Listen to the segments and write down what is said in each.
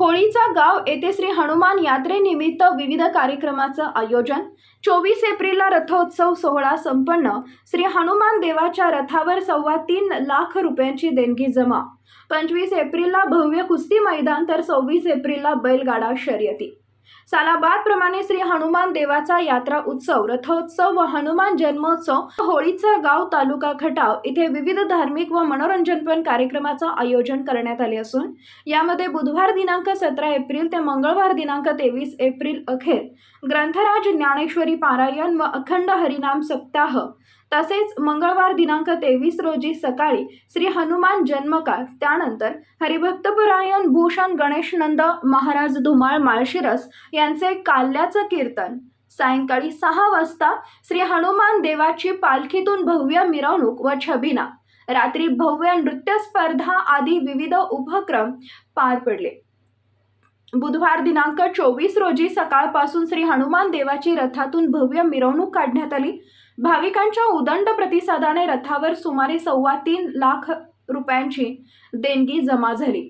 होळीचा गाव येथे श्री हनुमान यात्रेनिमित्त विविध कार्यक्रमाचं आयोजन. चोवीस एप्रिलला रथोत्सव सोहळा संपन्न. श्री हनुमान देवाच्या रथावर सव्वा तीन लाख रुपयांची देणगी जमा. पंचवीस एप्रिलला भव्य कुस्ती मैदान तर सव्वीस एप्रिलला बैलगाडा शर्यती. सालाबाद प्रमाणे श्री हनुमान देवाचा यात्रा उत्सव रथोत्सव व हनुमान जन्मोत्सव होळीचा गाव तालुका खटाव इथे विविध धार्मिक व मनोरंजनपण कार्यक्रमाचं आयोजन करण्यात आले असून यामध्ये बुधवार दिनांक सतरा एप्रिल ते मंगळवार दिनांक तेवीस एप्रिल अखेर ग्रंथराज ज्ञानेश्वरी पारायण व अखंड हरिनाम सप्ताह तसेच मंगळवार दिनांक तेवीस रोजी सकाळी श्री हनुमान जन्मकाळ त्यानंतर हरिभक्तपरायण भूषण गणेशनंद महाराज धुमाळ माळशिरस यांचे काल्याचं कीर्तन. सायंकाळी सहा वाजता श्री हनुमान देवाची पालखीतून भव्य मिरवणूक व छबिना. रात्री भव्य नृत्य स्पर्धा आदी विविध उपक्रम पार पडले. बुधवार दिनांक चोवीस रोजी सकाळपासून श्री हनुमान देवाची रथातून भव्य मिरवणूक काढण्यात आली. भाविकांच्या उदंड प्रतिसादाने रथावर सुमारे सव्वा तीन लाख रुपयांची देणगी जमा झाली.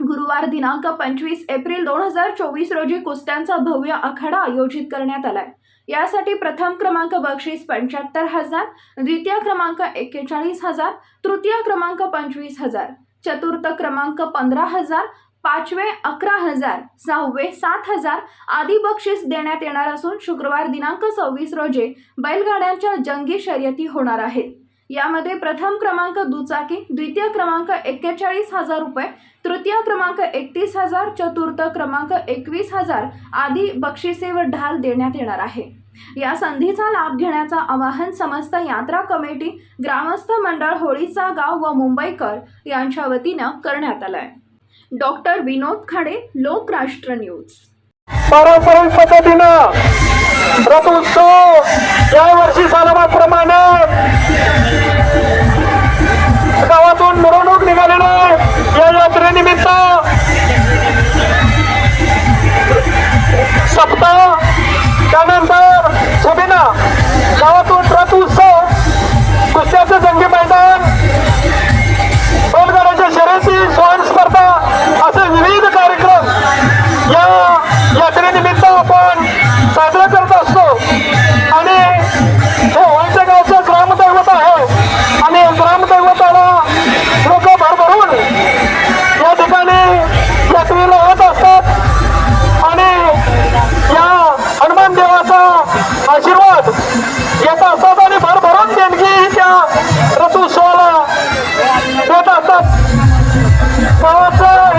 गुरुवार दिनांक पंचवीस एप्रिल दोन हजार चोवीस रोजी कुस्त्यांचा भव्य आखाडा आयोजित करण्यात आलाय. यासाठी प्रथम क्रमांक बक्षीस पंच्याहत्तर हजार द्वितीय क्रमांक एक्केचाळीस हजार तृतीय क्रमांक पंचवीस हजार चतुर्थ क्रमांक पंधरा हजार पाचवे अकरा हजार सहावे सात हजार आदी बक्षीस देण्यात येणार असून शुक्रवार दिनांक सव्वीस रोजी बैलगाड्यांच्या जंगी शर्यती होणार आहेत. यामध्ये प्रथम क्रमांक दुचाकी द्वितीय क्रमांक एक्केचाळीस हजार रुपये तृतीय क्रमांक एकतीस हजार चतुर्थ क्रमांक एकवीस हजार आदी बक्षिसे व ढाल देण्यात येणार आहे. या संधीचा लाभ घेण्याचं आवाहन समस्त यात्रा कमिटी ग्रामस्थ मंडळ होळीचा गाव व मुंबईकर यांच्या वतीनं करण्यात आलंय. Doctor Vinod Khade Lokrashtra news. पारंपरिक पद्धतीनं रथोत्सव यावर्षी सालाबादप्रमाणे गावातून Awesome!